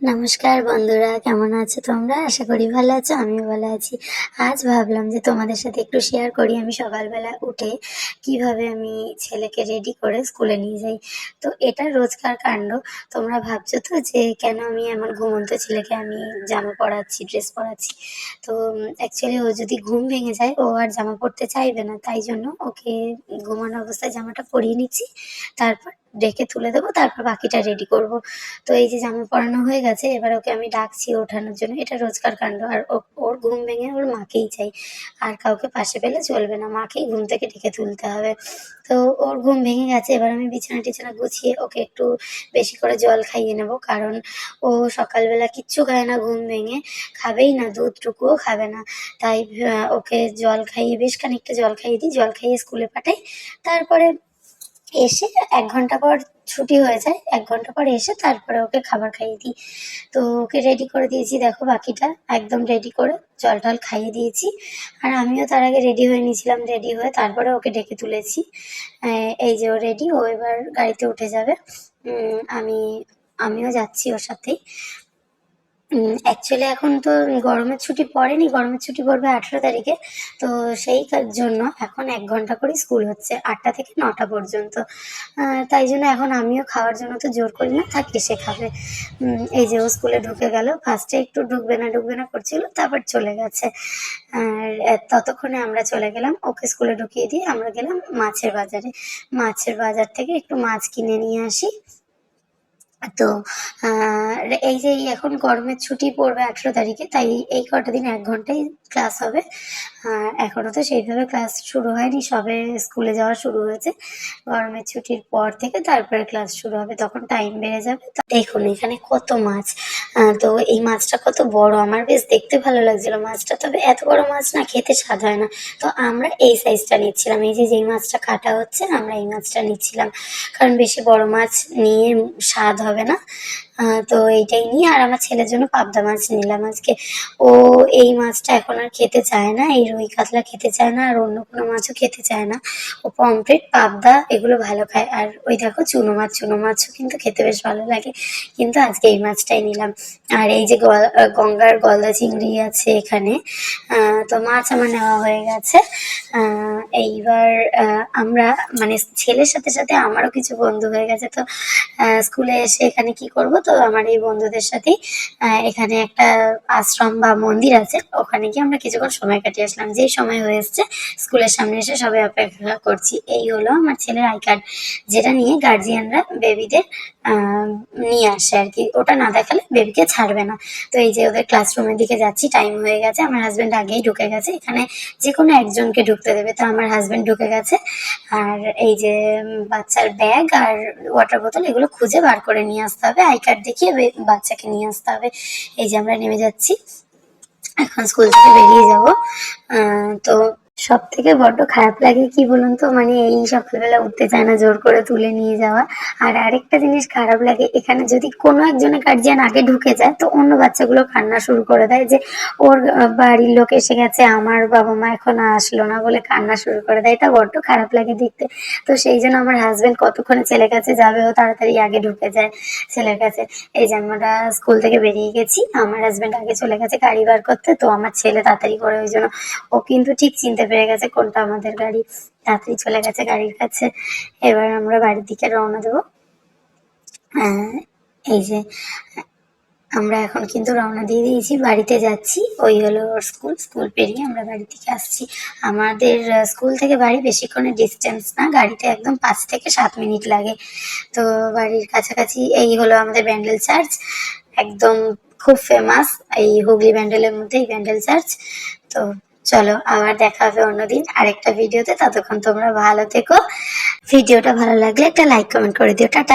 নমস্কার বন্ধুরা, কেমন আছো তোমরা? আশা করি ভালো আছো, আমিও ভালো আছি। আজ ভাবলাম যে তোমাদের সাথে একটু শেয়ার করি আমি সকালবেলা উঠে কীভাবে আমি ছেলেকে রেডি করে স্কুলে নিয়ে যাই। তো এটা রোজকার কাণ্ড। তোমরা ভাবছ তো যে কেন আমি এমন ঘুমন্ত ছেলেকে আমি জামা পরাচ্ছি ড্রেস পরাচ্ছি? তো অ্যাকচুয়ালি ও যদি ঘুম ভেঙে যায়, ও আর জামা পরতে চাইবে না, তাই জন্য ওকে ঘুমানো অবস্থায় জামাটা পরিয়ে নিচ্ছি। তারপর ডেকে তুলে দেবো, তারপর বাকিটা রেডি করব। তো এই যে জামা পরানো হয়ে গেছে, এবার ওকে আমি ডাকছি ওঠানোর জন্য। এটা রোজকার কাণ্ড, আর ওর ঘুম ভেঙে ওর মাকেই চাই। আর কাউকে পাশে পেলে চলবে না, মাকেই ঘুম থেকে ডেকে তুলতে হবে। তো ওর ঘুম ভেঙে গেছে, এবার আমি বিছানা টিছানা গুছিয়ে ওকে একটু বেশি করে জল খাইয়ে নেব। কারণ ও সকালবেলা কিচ্ছু খায় না ঘুম ভেঙে, খাবেই না দুধটুকুও খাবে না। তাই ওকে জল খাইয়ে বেশ খানিকটা জল খাইয়ে দিই। জল খাইয়ে স্কুলে পাঠাই, তারপরে এসে এক ঘণ্টা পর ছুটি হয়ে যায়, এক ঘণ্টা পর এসে তারপরে ওকে খাবার খাইয়ে দিই। তো ওকে রেডি করে দিয়েছি, দেখো বাকিটা, একদম রেডি করে জল টল খাইয়ে দিয়েছি। আর আমিও তার আগে রেডি হয়ে নিয়েছিলাম রেডি হয়ে তারপরে ওকে ডেকে তুলেছি। এই যে ও রেডি ও এবার গাড়িতে উঠে যাবে। আমি, আমিও যাচ্ছি ওর সাথেই। অ্যাকচুয়ালি এখন তো গরমের ছুটি পড়েনি, গরমের ছুটি পড়বে আঠেরো তারিখে। তো সেই জন্য এখন এক ঘণ্টা করে স্কুল হচ্ছে, আটটা থেকে নটা পর্যন্ত। তাই জন্য এখন আমিও খাওয়ার জন্য তো জোর করি না, থাকি, সে খাবে। এই যে ও স্কুলে ঢুকে গেল ফার্স্টে একটু ঢুকবে না ঢুকবে না করছিল, তারপর চলে গেছে। আর ততক্ষণে আমরা চলে গেলাম, ওকে স্কুলে ঢুকিয়ে দিয়ে আমরা গেলাম মাছের বাজারে। মাছের বাজার থেকে একটু মাছ কিনে নিয়ে আসি। তো এই যে এখন গরমের ছুটি পড়বে আঠেরো তারিখে, তাই এই কটা দিন এক ঘন্টাই ক্লাস হবে। আর এখনও তো সেইভাবে ক্লাস শুরু হয়নি, সবে স্কুলে যাওয়া শুরু হয়েছে। গরমের ছুটির পর থেকে তারপরে ক্লাস শুরু হবে, তখন টাইম বেড়ে যাবে। দেখুন, এখানে কত মাছ। তো এই মাছটা কত বড়, আমার বেশ দেখতে ভালো লাগছিল মাছটা। তবে এত বড় মাছ না, খেতে স্বাদ হয় না। তো আমরা এই সাইজটা নিচ্ছিলাম, এই যে যেই মাছটা কাটা হচ্ছে, আমরা এই মাছটা নিচ্ছিলাম। কারণ বেশি বড় মাছ নিয়ে স্বাদ হবে না। তো এইটাই নিয়ে, আর আমার ছেলের জন্য পাবদা মাছ নিলাম আজকে। ও এই মাছটা এখন আর খেতে চায় না এই রুই কাতলা খেতে চায় না আর অন্য কোনো মাছও খেতে চায় না। ও পমফ্রেট পাবদা এগুলো ভালো খায়। আর ওই দেখো চুনো মাছ চুনো মাছও কিন্তু খেতে বেশ ভালো লাগে। কিন্তু আজকে এই মাছটাই নিলাম। আর এই যে গঙ্গার গলদা চিংড়ি আছে এখানে তো মাছ আমার নেওয়া হয়ে গেছে। এইবার আমরা মানে ছেলের সাথে সাথে আমারও কিছু বন্ধু হয়ে গেছে। তো স্কুলে এসে এখানে কি করব? তো আমার এই বন্ধুদের আহ, এখানে একটা আশ্রম বা মন্দির আছে। ওখানে গিয়ে আমরা কিছুক্ষণ সময় কাটিয়ে আসলাম। যেই সময় হয়ে এসছে, স্কুলের সামনে এসে সবাই অপেক্ষা করছি। এই হলো আমার ছেলের আই কার্ড, যেটা নিয়ে গার্জিয়ানরা বেবিদের নিয়ে আসে আর কি। ওটা না দেখালে বেবিকে ছাড়বে না। তো এই যে ওদের ক্লাসরুমের দিকে যাচ্ছি টাইম হয়ে গেছে। আমার হাজবেন্ড আগেই ঢুকে গেছে। এখানে যে কোনো একজনকে ঢুকতে দেবে। তো আমার হাজব্যান্ড ঢুকে গেছে। আর এই যে বাচ্চার ব্যাগ আর ওয়াটার বোতল এগুলো খুঁজে বার করে নিয়ে আসতে হবে। আই কার্ড দেখিয়ে বাচ্চাকে নিয়ে আসতে হবে। এই যে আমরা নেমে যাচ্ছি। এখন স্কুল থেকে বেরিয়ে যাব তো সব থেকে বড্ড খারাপ লাগে কি বলুন তো? মানে এই সকালবেলা উঠতে চায় না, জোর করে তুলে নিয়ে যাওয়া। আর আরেকটা জিনিস খারাপ লাগে, এখানে যদি কোনো একজনের গার্জিয়ান আগে ঢুকে যায়, তো অন্য বাচ্চাগুলো কান্না শুরু করে দেয় যে, ওর বাড়ির লোক এসে গেছে, আমার বাবা মা এখন আসলো না বলে কান্না শুরু করে দেয়। এটা বড্ড খারাপ লাগে দেখতে। তো সেই জন্য আমার হাজবেন্ড কতক্ষণে ছেলের কাছে যাবে, ও তাড়াতাড়ি আগে ঢুকে যায় ছেলের কাছে। এই যে আমরা স্কুল থেকে বেরিয়ে গেছি, আমার হাজবেন্ড আগে চলে গেছে গাড়ি বার করতে, তো আমার ছেলে তাড়াতাড়ি করে, ওই জন্য ও কিন্তু ঠিক চিনতে পেরে গেছে, কোনটা আমাদের গাড়ি? তাড়াতাড়ি চলে গেছে গাড়ির কাছে। এবার আমরা বাড়ির দিকে রওনা দেবো। এই যে, আমরা এখন কিন্তু রওনা দিয়ে দিয়েছি, বাড়িতে যাচ্ছি। ওই হলো ওর স্কুল স্কুল পেরিয়ে আমরা বাড়ি থেকে আসছি। আমাদের স্কুল থেকে বাড়ি বেশিক্ষণের ডিস্টেন্স না, গাড়িতে একদম পাঁচ থেকে সাত মিনিট লাগে। তো বাড়ির কাছাকাছি, এই হলো আমাদের ব্যান্ডেল চার্চ। একদম খুব ফেমাস এই হুগলি ব্যান্ডেলের মধ্যে এই ব্যান্ডেল চার্চ। তো চলো, আবার দেখা হবে অন্যদিন আরেকটা ভিডিওতে। ততক্ষণ তোমরা ভালো থেকো। ভিডিওটা ভালো লাগলে একটা লাইক কমেন্ট করে দিও। টাটা।